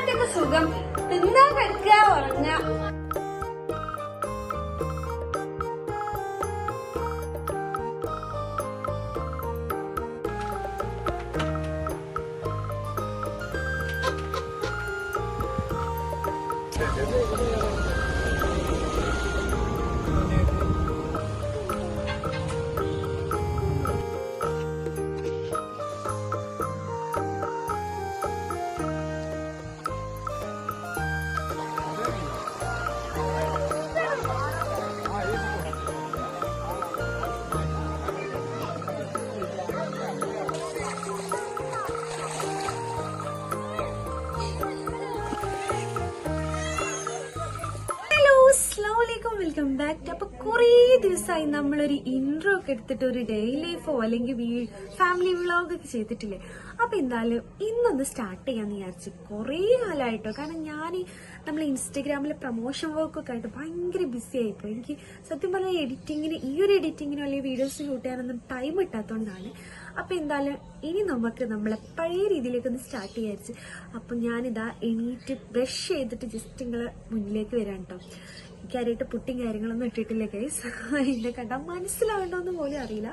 ഇതിനെക്കാട്ടൊക്കെ സുഖം. തിന്നാ കഴിക്കുക ഉറങ്ങുക വെൽക്കം ബാക്ക് അപ്പൊ കുറേ ദിവസമായി നമ്മളൊരു ഇൻട്രോ ഒക്കെ എടുത്തിട്ട് ഒരു ഡേ ലൈഫോ അല്ലെങ്കിൽ ഫാമിലി വ്ളോഗ് ഒക്കെ ചെയ്തിട്ടില്ലേ? അപ്പൊ എന്തായാലും ഇന്നൊന്ന് സ്റ്റാർട്ട് ചെയ്യാന്ന് വിചാരിച്ചു കുറേ കാലമായിട്ടോ കാരണം ഞാൻ നമ്മൾ ഇൻസ്റ്റഗ്രാമിലെ പ്രൊമോഷൻ വർക്കൊക്കെ ആയിട്ട് ഭയങ്കര ബിസി ആയിപ്പോയി. എനിക്ക് സത്യം പറഞ്ഞാൽ എഡിറ്റിങ്ങിന് ഈ ഒരു എഡിറ്റിങ്ങിനോ അല്ലെങ്കിൽ വീഡിയോസ് ഷൂട്ട് ചെയ്യാനൊന്നും ടൈം കിട്ടാത്തതുകൊണ്ടാണ് അപ്പൊ എന്തായാലും ഇനി നമുക്ക് നമ്മളെ പഴയ രീതിയിലേക്ക് ഒന്ന് സ്റ്റാർട്ട് ചെയ്യാച്ച് അപ്പൊ ഞാനിതാ എണീറ്റ് ബ്രഷ് ചെയ്തിട്ട് ജസ്റ്റ് നിങ്ങൾ മുന്നിലേക്ക് വരാം കേട്ടോ എനിക്കാരായിട്ട് പുട്ടിയും കാര്യങ്ങളൊന്നും ഇട്ടിട്ടില്ല ഗൈസ് എന്നെ കണ്ടാൽ മനസ്സിലാവണ്ടോന്ന് പോലും അറിയില്ല.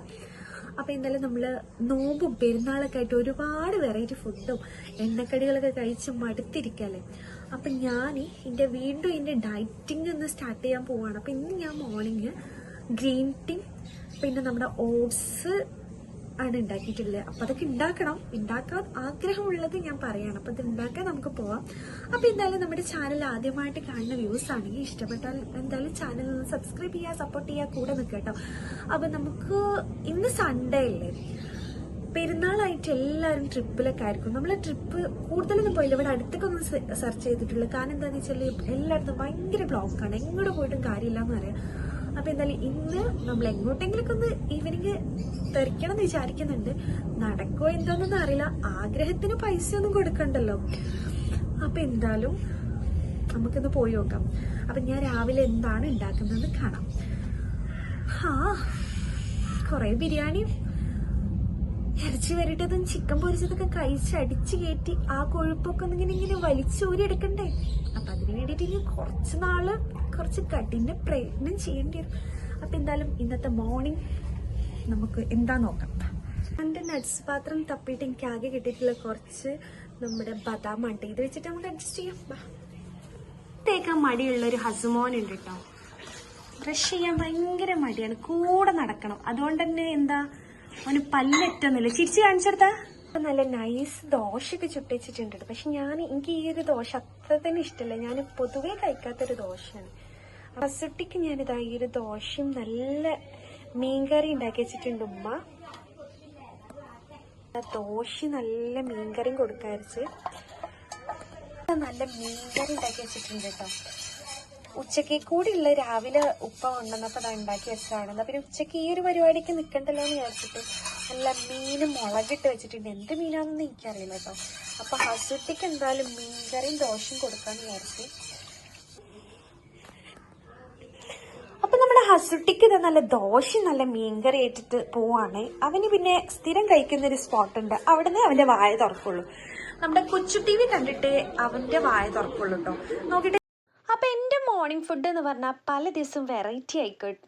അപ്പൊ എന്തായാലും നമ്മൾ നോമ്പും പെരുന്നാളൊക്കെ ആയിട്ട് ഒരുപാട് വെറൈറ്റി ഫുഡും എണ്ണക്കടികളൊക്കെ കഴിച്ച് മടുത്തിരിക്കല്ലേ അപ്പൊ ഞാൻ എന്റെ വീണ്ടും എന്റെ ഡയറ്റിംഗ് ഒന്ന് സ്റ്റാർട്ട് ചെയ്യാൻ പോവാണ്. അപ്പൊ ഇന്ന് ഞാൻ മോർണിംഗ് ഗ്രീൻ ടീ പിന്നെ നമ്മുടെ ഓട്സ് ആണ് ഉണ്ടാക്കിയിട്ടുള്ളത് അപ്പൊ അതൊക്കെ ഉണ്ടാക്കണം ഉണ്ടാക്കാൻ ആഗ്രഹമുള്ളത് ഞാൻ പറയാണ്. അപ്പൊ ഇത് ഉണ്ടാക്കാൻ നമുക്ക് പോവാം. അപ്പൊ എന്തായാലും നമ്മുടെ ചാനൽ ആദ്യമായിട്ട് കാണുന്ന വ്യൂസ് ആണെങ്കിൽ ഇഷ്ടപ്പെട്ടാൽ എന്തായാലും ചാനൽ ഒന്ന് സബ്സ്ക്രൈബ് ചെയ്യുക സപ്പോർട്ട് ചെയ്യുക കൂടെ നിൽക്കുക കേട്ടോ അപ്പൊ നമുക്ക് ഇന്ന് സൺഡേ അല്ലേ? പെരുന്നാളായിട്ട് എല്ലാവരും ട്രിപ്പിലൊക്കെ ആയിരിക്കും. നമ്മൾ ട്രിപ്പ് കൂടുതലൊന്നും പോയില്ല. ഇവിടെ അടുത്തൊക്കെ സെർച്ച് ചെയ്തിട്ടുള്ളൂ. കാരണം എന്താണെന്ന് വെച്ചാൽ എല്ലായിടത്തും ഭയങ്കര ബ്ലോക്കാണ് എങ്ങോട്ട് പോയിട്ടും കാര്യമില്ല എന്ന് പറയാം. അപ്പൊ എന്തായാലും ഇന്ന് നമ്മൾ എങ്ങോട്ടെങ്കിലൊക്കെ ഒന്ന് ഈവനിങ് തെറിക്കണം എന്ന് വിചാരിക്കുന്നുണ്ട്. നടക്കോ എന്താണെന്നൊന്നും അറിയില്ല. ആഗ്രഹത്തിന് പൈസ ഒന്നും കൊടുക്കണ്ടല്ലോ. അപ്പൊ എന്തായാലും നമുക്കൊന്ന് പോയി നോക്കാം. അപ്പൊ ഞാൻ രാവിലെ എന്താണ് ഉണ്ടാക്കുന്നതെന്ന് കാണാം. ആ കൊറേ ബിരിയാണിയും ഇറച്ചി വരട്ടതും ചിക്കൻ പൊരിച്ചതൊക്കെ കഴിച്ച് അടിച്ചു കയറ്റി ആ കൊഴുപ്പൊക്കെ ഒന്നിങ്ങനെ ഇങ്ങനെ വലിച്ചൂരി എടുക്കണ്ടേ അപ്പൊ അതിന് വേണ്ടിയിട്ട് ഇനി കുറച്ച് നാൾ കുറച്ച് കഠിന പ്രയത്നം ചെയ്യേണ്ടി വരും. അപ്പൊ എന്തായാലും ഇന്നത്തെ മോർണിംഗ് നമുക്ക് എന്താ നോക്കാം. എന്റെ നട്സ് പാത്രം തപ്പിയിട്ട് എനിക്ക് ആകെ കിട്ടിയിട്ടുള്ള കുറച്ച് നമ്മുടെ ബദാം ആണ് ഇത് വെച്ചിട്ട് നമുക്ക് അഡ്ജസ്റ്റ് ചെയ്യാം. തേക്കാൻ മടിയുള്ള ഒരു ഹസുമോൻ ഉണ്ട് കേട്ടോ. ബ്രഷ് ചെയ്യാൻ ഭയങ്കര മടിയാണ്. കൂടെ നടക്കണം. അതുകൊണ്ട് തന്നെ എന്താ അവന് പല്ലറ്റൊന്നുമില്ല. ചിരിച്ച് കാണിച്ചെടുത്താ? നല്ല നൈസ് ദോശയൊക്കെ ചുട്ടിച്ചിട്ടുണ്ട്. പക്ഷെ ഞാൻ എനിക്ക് ഈ ഒരു ദോശ അത്ര തന്നെ ഇഷ്ടമല്ല. ഞാൻ പൊതുവേ കഴിക്കാത്തൊരു ദോശയാണ്. റസുട്ടിക്ക് ഞാനിതാ ഈ ഒരു ദോശയും നല്ല മീൻകറി ഉണ്ടാക്കി വെച്ചിട്ടുണ്ട് ഉമ്മ. ദോശ നല്ല മീൻകറിയും കൊടുക്കാരിച്ച്. നല്ല മീൻകറി ഉണ്ടാക്കി വെച്ചിട്ടുണ്ട് കേട്ടോ. ഉച്ചയ്ക്ക് ഉള്ള രാവിലെ ഉപ്പ ഉണ്ടെന്നപ്പോ അത് ഉണ്ടാക്കി വെച്ചതാണ്. എന്നാ പിന്നെ ഉച്ചയ്ക്ക് ഈ ഒരു പരിപാടിക്ക് നിൽക്കണ്ടല്ലോ എന്ന് വിചാരിച്ചിട്ട് നല്ല മീൻ മുളകിട്ട് വെച്ചിട്ടുണ്ട്. എന്ത് മീനാണെന്ന് എനിക്കറിയില്ല കേട്ടോ. അപ്പൊ ഹസുട്ടിക്ക് എന്തായാലും മീൻകറിയും ദോശയും കൊടുക്കാന്ന് വിചാരിച്ചു അപ്പൊ നമ്മുടെ ഹസുട്ടിക്ക് ഇത് നല്ല ദോശ നല്ല മീൻകറി ഏറ്റിട്ട് പോവാണ്. അവന് പിന്നെ സ്ഥിരം കഴിക്കുന്ന ഒരു സ്പോട്ട് ഉണ്ട്. അവിടെ നിന്ന് അവന്റെ വായ തുറക്കുള്ളൂ. നമ്മുടെ കൊച്ചു ടി വി കണ്ടിട്ട് അവന്റെ വായ തുറക്കുള്ളൂ കേട്ടോ നോക്കിട്ട് അപ്പോൾ എന്റെ മോർണിംഗ് ഫുഡ് എന്ന് പറഞ്ഞാൽ പല ദിവസവും വെറൈറ്റി ആയിക്കോട്ടോ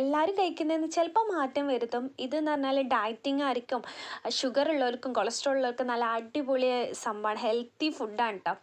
എല്ലാവരും കഴിക്കുന്നതെന്ന് ചിലപ്പോൾ മാറ്റം വരുത്തും. ഇതെന്ന് പറഞ്ഞാൽ ഡയറ്റിംഗ് ആയിരിക്കും. ഷുഗർ ഉള്ളവർക്കും കൊളസ്ട്രോൾ ഉള്ളവർക്കും നല്ല അടിപൊളി സംഭവമാണ്. ഹെൽത്തി ഫുഡാണ് കേട്ടോ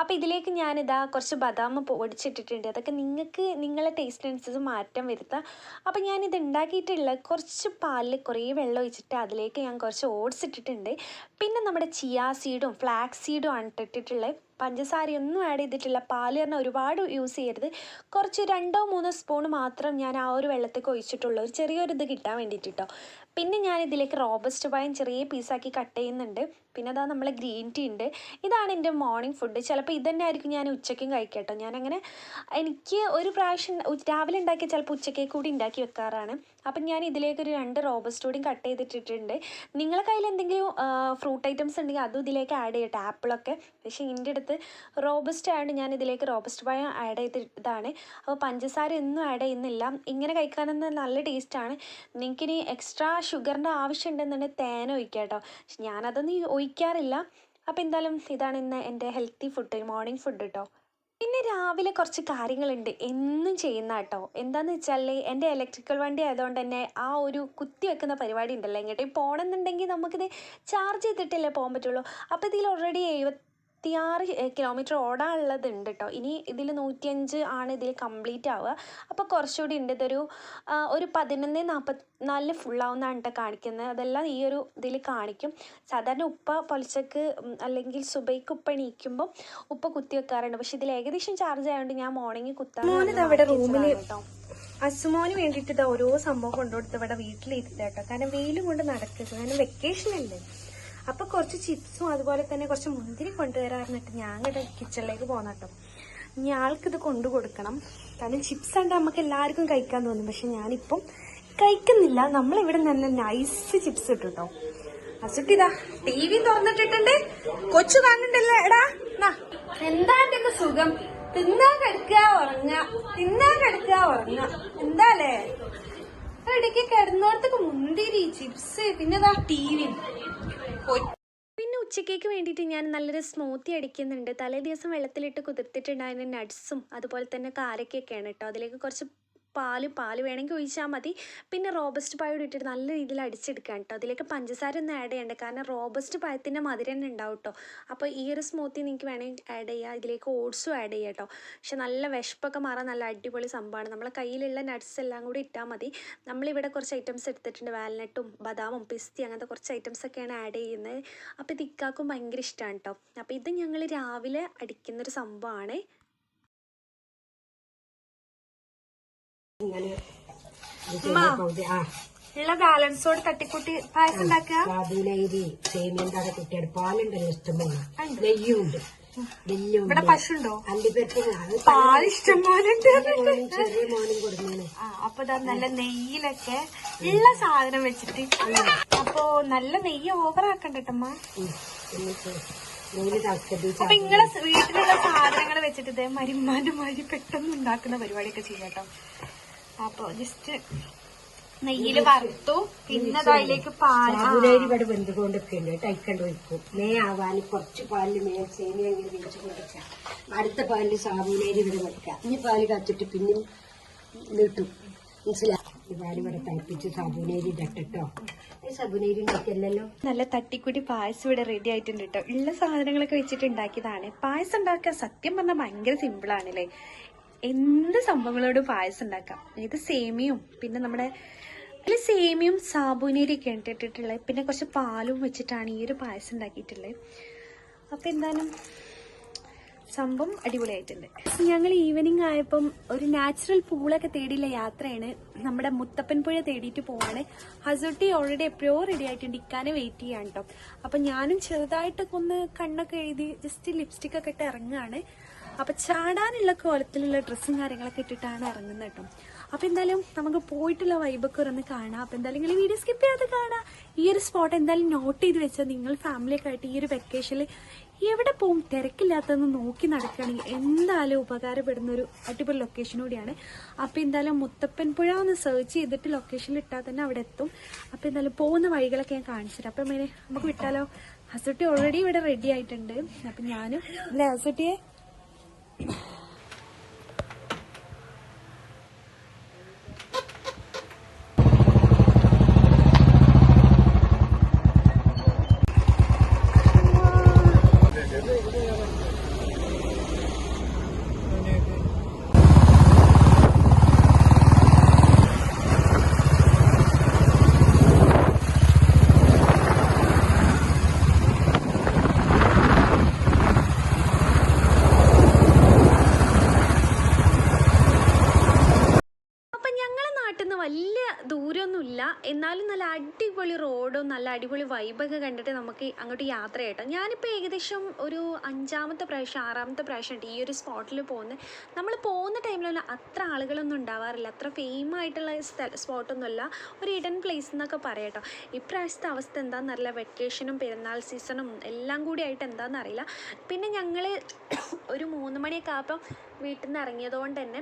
അപ്പോൾ ഇതിലേക്ക് ഞാനിതാ കുറച്ച് ബദാം പൊടിച്ചിട്ടിട്ടുണ്ട്. അതൊക്കെ നിങ്ങൾക്ക് നിങ്ങളെ ടേസ്റ്റ് ടേസ്റ്റിനനുസരിച്ച് മാറ്റം വരുത്താം. അപ്പോൾ ഞാനിത് ഉണ്ടാക്കിയിട്ടുള്ള കുറച്ച് പാലിൽ കുറേ വെള്ളം ഒഴിച്ചിട്ട് അതിലേക്ക് ഞാൻ കുറച്ച് ഓട്സ് ഇട്ടിട്ടുണ്ട്. പിന്നെ നമ്മുടെ ചിയാ സീഡും ഫ്ലാക്സ് സീഡും ആണ് ഇട്ടിട്ടുള്ളത് പഞ്ചസാരയൊന്നും ആഡ് ചെയ്തിട്ടില്ല. പാൽ പറഞ്ഞാൽ ഒരുപാട് യൂസ് ചെയ്യരുത്. കുറച്ച് രണ്ടോ മൂന്നോ സ്പൂൺ മാത്രം ഞാൻ ആ ഒരു വെള്ളത്തേക്ക് ഒഴിച്ചിട്ടുള്ള ഒരു ചെറിയൊരു ഇത് കിട്ടാൻ വേണ്ടിയിട്ട് കേട്ടോ പിന്നെ ഞാൻ ഇതിലേക്ക് റോബസ്റ്റ് പഴം ചെറിയ പീസാക്കി കട്ട് ചെയ്യുന്നുണ്ട്. പിന്നെ അതാ നമ്മൾ ഗ്രീൻ ടീ ഉണ്ട്. ഇതാണ് എന്റെ മോർണിംഗ് ഫുഡ്. ചിലപ്പോൾ ഇതുതന്നെ ആയിരിക്കും ഞാൻ ഉച്ചയ്ക്കും കഴിക്കട്ടോ. ഞാനങ്ങനെ എനിക്ക് ഒരു പ്രാവശ്യം രാവിലെ ഉണ്ടാക്കിയ ചിലപ്പോൾ ഉച്ചയ്ക്ക് കൂടി ഉണ്ടാക്കി വെക്കാറാണ്. അപ്പം ഞാൻ ഇതിലേക്ക് ഒരു രണ്ട് റോബസ്റ്റ് കൂടിയും കട്ട് ചെയ്തിട്ടിട്ടുണ്ട്. നിങ്ങളെ കയ്യിൽ എന്തെങ്കിലും ഫ്രൂട്ട് ഐറ്റംസ് ഉണ്ടെങ്കിൽ അതും ഇതിലേക്ക് ആഡ് ചെയ്യട്ടെ. ആപ്പിളൊക്കെ. പക്ഷേ എന്റെ അടുത്ത് റോബസ്റ്റ് ആയതുകൊണ്ട് ഞാൻ ഇതിലേക്ക് റോബസ്റ്റ് പഴം ആഡ് ചെയ്തിട്ടതാണ് അപ്പോൾ പഞ്ചസാര ഒന്നും ആഡ് ചെയ്യുന്നില്ല. ഇങ്ങനെ കഴിക്കാനെന്ന് നല്ല ടേസ്റ്റാണ്. നിങ്ങൾക്കിനി എക്സ്ട്രാ ഷുഗറിന്റെ ആവശ്യം ഉണ്ടെന്നുണ്ടെങ്കിൽ തേൻ ഒഴിക്കാം കേട്ടോ ഞാനതൊന്നും ഒഴിക്കാറില്ല അപ്പോൾ എന്തായാലും ഇതാണ് ഇന്ന് എന്റെ ഹെൽത്തി ഫുഡ് മോർണിംഗ് ഫുഡ് കേട്ടോ പിന്നെ രാവിലെ കുറച്ച് കാര്യങ്ങളുണ്ട്. എന്നും ചെയ്യുന്ന കേട്ടോ. എന്താന്ന് വെച്ചാൽ എന്റെ ഇലക്ട്രിക്കൽ വണ്ടി ആയതുകൊണ്ട് തന്നെ ആ ഒരു കുത്തി വെക്കുന്ന പരിപാടി ഉണ്ടല്ലോ. ഇങ്ങോട്ട് പോകണമെന്നുണ്ടെങ്കിൽ നമുക്കിത് ചാർജ് ചെയ്തിട്ടല്ലേ പോകാൻ പറ്റുള്ളൂ. അപ്പോൾ ഇതിൽ ഓൾറെഡി എഴുപത്തിയാറ് കിലോമീറ്റർ ഓടാനുള്ളത് ഉണ്ട് കേട്ടോ ഇനി ഇതിൽ നൂറ്റിയഞ്ച് ആണ് ഇതിൽ കംപ്ലീറ്റ് ആവുക. അപ്പോൾ കുറച്ചുകൂടി ഉണ്ട്. ഇതൊരു ഒരു പതിനൊന്ന് നാൽപ്പത്തിനാലിന് ഫുള്ളാവുന്നതാണ് കേട്ടോ കാണിക്കുന്നത്. അതെല്ലാം ഈ ഒരു ഇതിൽ കാണിക്കും. സാധാരണ ഉപ്പ പൊലിച്ചക്ക് അല്ലെങ്കിൽ സുബൈക്ക് ഉപ്പ എണീക്കുമ്പോൾ ഉപ്പ കുത്തി വെക്കാറുണ്ട്. പക്ഷെ ഇതിൽ ഏകദേശം ചാർജ് ആയതുകൊണ്ട് ഞാൻ മോർണിംഗ് കുത്താൻ കേട്ടോ അസുമോന് വേണ്ടിയിട്ട് ഇത് ഓരോ സംഭവം കൊണ്ടുകൊടുത്ത് ഇവിടെ വീട്ടിലിരുത്തേട്ടോ കാരണം വെയിലും കൊണ്ട് നടക്കരുത്. കാരണം വെക്കേഷൻ അല്ലേ? അപ്പൊ കുറച്ച് ചിപ്സും അതുപോലെ തന്നെ കുറച്ച് മുന്തിരി കൊണ്ടുവരാറുന്നിട്ട് ഞാൻ കേട്ടോ കിച്ചണിലേക്ക് പോന്ന കേട്ടോ. ഇനി കൊണ്ടു കൊടുക്കണം. കാരണം ചിപ്സ് കണ്ട് നമുക്ക് എല്ലാവർക്കും കഴിക്കാൻ തോന്നും. പക്ഷെ ഞാനിപ്പം കഴിക്കുന്നില്ല. നമ്മളിവിടെ നല്ല നൈസ് ചിപ്സ് ഇട്ടു കേട്ടോ. അസുട്ടിതാ ടി വി തുറന്നിട്ടിട്ടുണ്ട്. കൊച്ചു കാണണ്ടല്ലേ എടാ. എന്താ സുഖം? തിന്നാ കിടക്കുക ഉറങ്ങുക. തിന്നാ കിടക്കുക ഉറങ്ങുക. എന്താലേ ഇടയ്ക്ക് കിടന്നോടത്തേക്ക് മുന്തിരി ചിപ്സ് പിന്നെ ടി വി പിന്നെ ഉച്ചക്കേക്ക് വേണ്ടിയിട്ട് ഞാൻ നല്ലൊരു സ്മൂത്തി അടിക്കുന്നുണ്ട്. തലേ ദിവസം വെള്ളത്തിലിട്ട് കുതിർത്തിട്ടുണ്ടായിരുന്ന നട്ട്സും അതുപോലെ തന്നെ കാരക്കൊക്കെയാണ് കേട്ടോ. അതിലേക്ക് കുറച്ച് പാൽ പാൽ വേണമെങ്കിൽ ഒഴിച്ചാൽ മതി. പിന്നെ റോബസ്റ്റ് പായോട് ഇട്ടിട്ട് നല്ല രീതിയിൽ അടിച്ചെടുക്കാം കേട്ടോ. അതിലേക്ക് പഞ്ചസാര ഒന്നും ആഡ് ചെയ്യണ്ട. കാരണം റോബസ്റ്റ് പായത്തിന്റെ മധുരം തന്നെ ഉണ്ടാവും കേട്ടോ. അപ്പോൾ ഈ ഒരു സ്മൂത്തി നിങ്ങൾക്ക് വേണമെങ്കിൽ ആഡ് ചെയ്യാം. ഇതിലേക്ക് ഓട്സും ആഡ് ചെയ്യാം കേട്ടോ. പക്ഷെ നല്ല വിശപ്പൊക്കെ മാറാൻ നല്ല അടിപൊളി സംഭവമാണ്. നമ്മളെ കയ്യിലുള്ള നട്ട്സ് എല്ലാം കൂടി ഇട്ടാൽ മതി. നമ്മളിവിടെ കുറച്ച് ഐറ്റംസ് എടുത്തിട്ടുണ്ട്. വാൽനട്ടും ബദാമും പിസ്തി അങ്ങനത്തെ കുറച്ച് ഐറ്റംസ് ഒക്കെയാണ് ആഡ് ചെയ്യുന്നത്. അപ്പോൾ ഇത് ഇക്കാക്കും ഭയങ്കര ഇഷ്ടമാണ് കേട്ടോ. അപ്പോൾ ഇത് ഞങ്ങൾ രാവിലെ അടിക്കുന്നൊരു സംഭവമാണ്. ആ. ഉള്ള ബാലൻസോട് തട്ടിക്കൂട്ടി പായസം ഉണ്ടാക്കുക? സാബുനരി സേമിയന്താടെ കുട്ടിയുടെ പാലുണ്ടല്ലോ ഇഷ്ടംപോലെ നെയ്യും ഉണ്ട്. ഇവിടെ പശുണ്ടോ? പാൽ ഇഷ്ടം പോലെ ചെറിയ മോനും കൊടുക്കുന്നതാണ്. ആ അപ്പൊ ഇതാ നല്ല നെയ്യിലൊക്കെ ഉള്ള സാധനം വെച്ചിട്ട്. അപ്പൊ നല്ല നെയ്യ് ഓവർ ആക്കണ്ടട്ടമ്മ അപ്പൊ നിങ്ങളെ വീട്ടിലുള്ള സാധനങ്ങൾ വെച്ചിട്ട് ഇതേ മരുമാന്റെ മാരി പെട്ടെന്ന് ഉണ്ടാക്കുന്ന പരിപാടിയൊക്കെ ചെയ്യാം കേട്ടോ അപ്പൊ ജസ്റ്റ് നെയ്യിൽ വറുത്തു. പിന്നെ അതിലേക്ക് സാബുനരി ഇവിടെ വെന്തുകൊണ്ടൊക്കെയുണ്ട് ടൈക്കണ്ട് ഒഴിക്കും. മേ ആവാൻ കുറച്ച് പാലിൽ മേ സേമിയ ഇങ്ങനെ വെച്ച്. കൊടുക്കാം അടുത്ത പാലിൽ സാബൂനേരി ഇവിടെ വെക്കാം ഇനി പാൽ കത്തിട്ട് പിന്നെ നീട്ടും. മനസ്സിലായി പാൽ ഇവിടെ തയ്പ്പിച്ച് സാബൂനേരി ഇടട്ടോ ഈ സാബുനരി ഉണ്ടാക്കിയല്ലോ നല്ല തട്ടിക്കുടി പായസം ഇവിടെ റെഡി ആയിട്ടുണ്ട് കേട്ടോ. ഉള്ള സാധനങ്ങളൊക്കെ വെച്ചിട്ട് ഉണ്ടാക്കിയതാണ്. പായസം ഉണ്ടാക്കാൻ സത്യം പറഞ്ഞാൽ ഭയങ്കര സിമ്പിൾ ആണല്ലേ? എന്ത് സംഭവങ്ങളോടും പായസം ഉണ്ടാക്കാം? ഇത് സേമിയും പിന്നെ നമ്മുടെ ഇതിൽ സേമിയും സാബുനേരിയൊക്കെ ഇട്ടിട്ടുള്ളത്. പിന്നെ കുറച്ച് പാലും വെച്ചിട്ടാണ് ഈ ഒരു പായസം ഉണ്ടാക്കിയിട്ടുള്ളത്. അപ്പം എന്തായാലും സംഭവം അടിപൊളിയായിട്ടുണ്ട്. ഞങ്ങൾ ഈവനിങ് ആയപ്പം ഒരു നാച്ചുറൽ പൂളൊക്കെ തേടിയുള്ള യാത്രയാണ്. നമ്മുടെ മുത്തപ്പൻ പുഴ തേടിയിട്ട് പോവാണ്. ഹസുട്ടി ഓൾറെഡി എപ്പോഴോ റെഡി ആയിട്ടുണ്ട്. ഇക്കാനെ വെയിറ്റ് ചെയ്യാൻ കേട്ടോ അപ്പം ഞാനും ചെറുതായിട്ടൊക്കെ ഒന്ന് കണ്ണൊക്കെ എഴുതി ജസ്റ്റ് ലിപ്സ്റ്റിക് ഒക്കെ ഇട്ട് ഇറങ്ങുകയാണ്. അപ്പൊ ചാടാനുള്ള കോലത്തിലുള്ള ഡ്രസ്സും കാര്യങ്ങളൊക്കെ ഇട്ടിട്ടാണ് ഇറങ്ങുന്നത് കേട്ടോ. അപ്പൊ എന്തായാലും നമുക്ക് പോയിട്ടുള്ള വൈബൊക്കെ ഒന്ന് കാണാം. അപ്പൊ എന്തായാലും നിങ്ങൾ വീഡിയോ സ്കിപ്പ് ചെയ്യാതെ കാണാം. ഈ ഒരു സ്പോട്ട് എന്തായാലും നോട്ട് ചെയ്ത് വെച്ചാൽ നിങ്ങൾ ഫാമിലിയൊക്കെ ആയിട്ട് ഈ ഒരു വെക്കേഷനിൽ എവിടെ പോവും? തിരക്കില്ലാത്തതെന്ന് നോക്കി നടക്കുകയാണെങ്കിൽ എന്തായാലും ഉപകാരപ്പെടുന്ന ഒരു അടിപൊളി ലൊക്കേഷൻ കൂടിയാണ്. അപ്പൊ എന്തായാലും മുത്തപ്പൻ പുഴ ഒന്ന് സെർച്ച് ചെയ്തിട്ട് ലൊക്കേഷനിൽ ഇട്ടാൽ തന്നെ അവിടെ എത്തും. അപ്പൊ എന്തായാലും പോകുന്ന വഴികളൊക്കെ ഞാൻ കാണിച്ചിട്ട് അപ്പൊ നമുക്ക് വിട്ടാലോ? ഹസുട്ടി ഓൾറെഡി ഇവിടെ റെഡി ആയിട്ടുണ്ട്. അപ്പൊ ഞാനും അല്ലേ ഹസുട്ടിയെ? you എന്നാലും നല്ല അടിപൊളി റോഡും നല്ല അടിപൊളി വൈബൊക്കെ കണ്ടിട്ട് നമുക്ക് അങ്ങോട്ട് യാത്ര ചെയ്യട്ടോ ഞാനിപ്പോൾ ഏകദേശം ഒരു അഞ്ചാമത്തെ പ്രാവശ്യം ആറാമത്തെ പ്രാവശ്യമായിട്ട് ഈ ഒരു സ്പോട്ടിൽ പോകുന്നത് നമ്മൾ പോകുന്ന ടൈമിലൊന്നും അത്ര ആളുകളൊന്നും ഉണ്ടാവാറില്ല. അത്ര ഫെയിം ആയിട്ടുള്ള സ്ഥല സ്പോട്ടൊന്നുമല്ല ഒരു ഇഡൻ പ്ലേസ് എന്നൊക്കെ പറയട്ടോ ഇപ്രാവശ്യത്തെ അവസ്ഥ എന്താണെന്നറിയില്ല വെക്കേഷനും പെരുന്നാൾ സീസണും എല്ലാം കൂടി ആയിട്ട് എന്താണെന്നറിയില്ല പിന്നെ ഞങ്ങൾ ഒരു മൂന്ന് മണിയൊക്കെ ആകുമ്പം വീട്ടിൽ നിന്ന് ഇറങ്ങിയതുകൊണ്ട് തന്നെ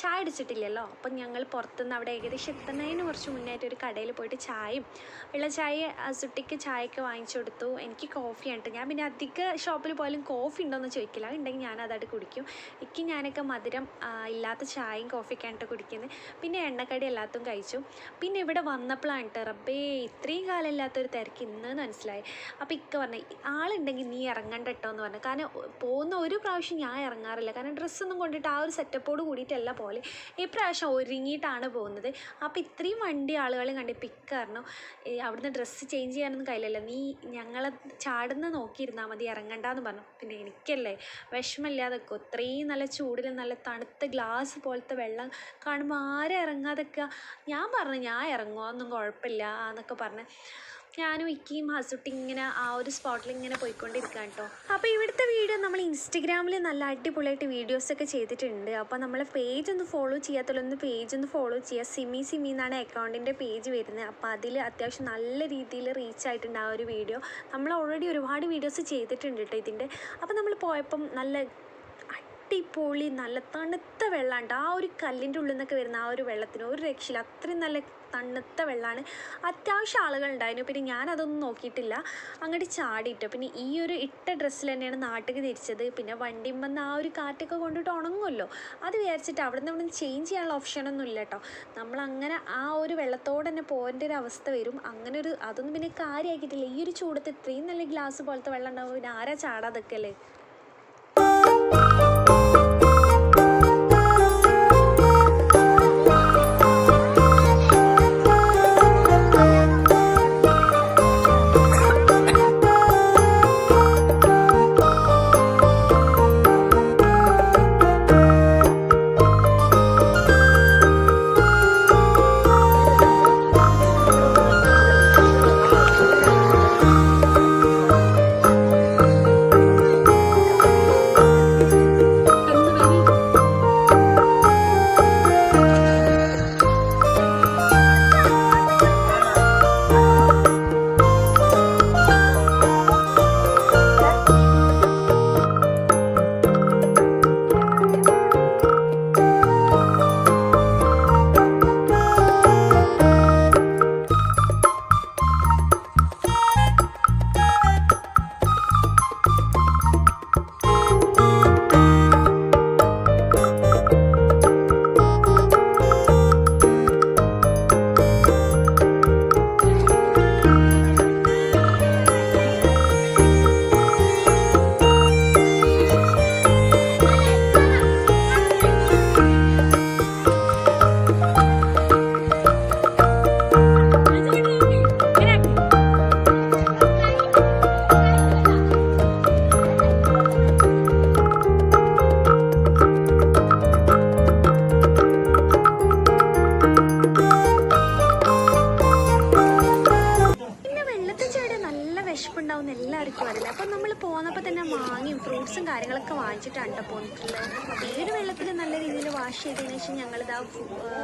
ചായ അടിച്ചിട്ടില്ലല്ലോ അപ്പം ഞങ്ങൾ പുറത്തുനിന്ന് അവിടെ ഏകദേശം എത്തുന്നതിന് കുറച്ച് മുന്നായിട്ട് ഒരു കടയിൽ പോയിട്ട് ചായയും വെള്ള ചായ സുട്ടിക്ക് ചായയൊക്കെ വാങ്ങിച്ചു കൊടുത്തു. എനിക്ക് കോഫി ഉണ്ട് ഞാൻ പിന്നെ അധിക ഷോപ്പിൽ പോയാലും കോഫി ഉണ്ടോയെന്ന് ചോദിക്കില്ല. ഉണ്ടെങ്കിൽ ഞാൻ അതായിട്ട് കുടിക്കും. എനിക്ക് ഞാനൊക്കെ മധുരം ഇല്ലാത്ത ചായയും കോഫിയൊക്കെ കേട്ടോ കുടിക്കുന്നത്. പിന്നെ എണ്ണക്കടി എല്ലാത്തും കഴിച്ചു. പിന്നെ ഇവിടെ വന്നപ്പോഴാണ് റബ്ബേ ഇത്രയും കാലം ഇല്ലാത്തൊരു തിരക്ക് ഇന്ന് മനസ്സിലായി. അപ്പോൾ ഇക്ക പറഞ്ഞു ആളുണ്ടെങ്കിൽ നീ ഇറങ്ങണ്ട കേട്ടോ എന്ന് പറഞ്ഞു. കാരണം പോകുന്ന ഒരു പ്രാവശ്യം ഞാൻ ഇറങ്ങാറില്ല. കാരണം ഡ്രസ്സൊന്നും കൊണ്ടിട്ട് ആ ഒരു സെറ്റപ്പോട് കൂടിയിട്ടല്ല പോലെ ഇപ്രാവശ്യം ഒരുങ്ങിയിട്ടാണ് പോകുന്നത്. അപ്പോൾ ഇത്രയും വണ്ടി ആളുകൾ കണ്ടി പിക്ക് കാരണം "ഏ, അവിടുന്ന് ഡ്രസ്സ് ചേഞ്ച് ചെയ്യാനൊന്നും കഴിയില്ലല്ലോ. നീ ഞങ്ങളെ ചാടുന്ന നോക്കിയിരുന്നാൽ മതി ഇറങ്ങണ്ടെന്ന് പറഞ്ഞു. പിന്നെ എനിക്കല്ലേ വിഷമമില്ലാതെ വെക്കും ഇത്രയും നല്ല ചൂടിൽ നല്ല തണുത്ത ഗ്ലാസ് പോലത്തെ വെള്ളം കാണുമ്പോൾ ആരും ഇറങ്ങാതൊക്കെ ഞാൻ പറഞ്ഞു ഞാൻ ഇറങ്ങുമോ ഒന്നും കുഴപ്പമില്ല എന്നൊക്കെ പറഞ്ഞ്. ഞാനും ഇക്കിയും ഹസുട്ടി ഇങ്ങനെ ആ ഒരു സ്പോട്ടിൽ ഇങ്ങനെ പോയിക്കൊണ്ടിരിക്കുകയാണ് കേട്ടോ അപ്പോൾ ഇവിടുത്തെ വീഡിയോ നമ്മൾ ഇൻസ്റ്റഗ്രാമിൽ നല്ല അടിപൊളിയായിട്ട് വീഡിയോസൊക്കെ ചെയ്തിട്ടുണ്ട്. അപ്പോൾ നമ്മളെ പേജ് ഒന്ന് ഫോളോ ചെയ്യാത്തുള്ളൊന്ന് പേജ് ഒന്ന് ഫോളോ ചെയ്യുക സിമി സിമി എന്നാണ് അക്കൗണ്ടിന്റെ പേജ് വരുന്നത്. അപ്പോൾ അതിൽ അത്യാവശ്യം നല്ല രീതിയിൽ റീച്ച് ആയിട്ടുണ്ട് ആ ഒരു വീഡിയോ നമ്മൾ ഓൾറെഡി ഒരുപാട് വീഡിയോസ് ചെയ്തിട്ടുണ്ട് കേട്ടോ ഇതിന്റെ അപ്പോൾ നമ്മൾ പോയപ്പം നല്ല അടിപൊളി നല്ല തണുത്ത വെള്ളമുണ്ട് ആ ഒരു കല്ലിന്റെ ഉള്ളിൽ നിന്നൊക്കെ വരുന്ന ആ ഒരു വെള്ളത്തിന് ഒരു രക്ഷയില്ല. അത്രയും നല്ല തണുത്ത വെള്ളമാണ് അത്യാവശ്യം ആളുകളുണ്ടായിരുന്നു. പിന്നെ ഞാനതൊന്നും നോക്കിയിട്ടില്ല. അങ്ങോട്ട് ചാടിയിട്ട്. പിന്നെ ഈ ഒരു ഇട്ട ഡ്രസ്സിൽ തന്നെയാണ് നാട്ടിൽ തിരിച്ചത് പിന്നെ വണ്ടിയും വന്ന് ആ ഒരു കാറ്റൊക്കെ കൊണ്ടിട്ട് ഉണങ്ങുമല്ലോ. അത് വിചാരിച്ചിട്ട് അവിടെ നിന്ന് ഇവിടെ ചേഞ്ച് ചെയ്യാനുള്ള ഓപ്ഷനൊന്നും ഇല്ല കേട്ടോ നമ്മളങ്ങനെ ആ ഒരു വെള്ളത്തോടെ തന്നെ പോകേണ്ട ഒരു അവസ്ഥ വരും. അങ്ങനെ ഒരു അതൊന്നും പിന്നെ കാര്യമാക്കിയിട്ടില്ല ഈ ഒരു ചൂടത്ത് ഇത്രയും നല്ല ഗ്ലാസ് പോലത്തെ വെള്ളം ഉണ്ടാകുമ്പോൾ പിന്നെ ആരാ ചാടാതൊക്കെ അല്ലേ? കാര്യങ്ങളൊക്കെ വാങ്ങിച്ചിട്ടാണ് കേട്ടോ പോന്നിട്ടുള്ളത്. അപ്പോൾ ഈ വെള്ളത്തിൽ നല്ല രീതിയിൽ വാഷ് ചെയ്തതിന് ശേഷം ഞങ്ങളിതാ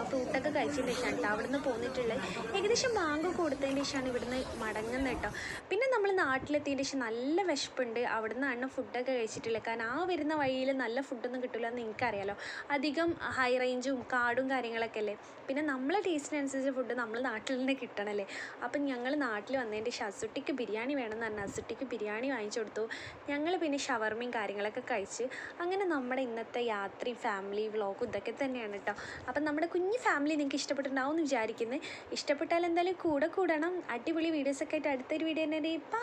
ഫ്രൂട്ടൊക്കെ കഴിച്ചതിന് ശേഷമാണ് കേട്ടോ അവിടുന്ന് പോന്നിട്ടുള്ളത്. ഏകദേശം മാങ്ങ കൊടുത്തതിന് ശേഷമാണ് ഇവിടുന്ന് മടങ്ങുന്നത് കേട്ടോ. പിന്നെ നമ്മൾ നാട്ടിലെത്തിയതിന് ശേഷം നല്ല വിശപ്പുണ്ട്. അവിടെ നിന്നാണ് ഫുഡൊക്കെ കഴിച്ചിട്ടുള്ളത് കാരണം ആ വരുന്ന വഴിയിൽ നല്ല ഫുഡൊന്നും കിട്ടില്ല എന്ന് എനിക്കറിയാലോ അധികം ഹൈ റേഞ്ചും കാടും കാര്യങ്ങളൊക്കെ അല്ലേ? പിന്നെ നമ്മളെ ടേസ്റ്റിനനുസരിച്ച് ഫുഡ് നമ്മൾ നാട്ടിൽ തന്നെ കിട്ടണമല്ലേ അപ്പം ഞങ്ങൾ നാട്ടിൽ വന്നതിന്റെ ശേഷം അസുട്ടിക്ക് ബിരിയാണി വേണമെന്ന് പറഞ്ഞാൽ അസുട്ടിക്ക് ബിരിയാണി വാങ്ങിച്ചു കൊടുത്തു. ഞങ്ങൾ പിന്നെ ഷവർമയും കാര്യങ്ങളൊക്കെ കഴിച്ച് അങ്ങനെ നമ്മുടെ ഇന്നത്തെ യാത്രയും ഫാമിലി വ്ളോഗും ഇതൊക്കെ തന്നെയാണ് കേട്ടോ അപ്പം നമ്മുടെ കുഞ്ഞു ഫാമിലി നിങ്ങൾക്ക് ഇഷ്ടപ്പെട്ടിട്ടുണ്ടാവും എന്ന് വിചാരിക്കുന്നത് ഇഷ്ടപ്പെട്ടാൽ എന്തായാലും കൂടെ കൂടണം. അടിപൊളി വീഡിയോസൊക്കെ ആയിട്ട് അടുത്തൊരു വീഡിയോ തന്നെ ബാ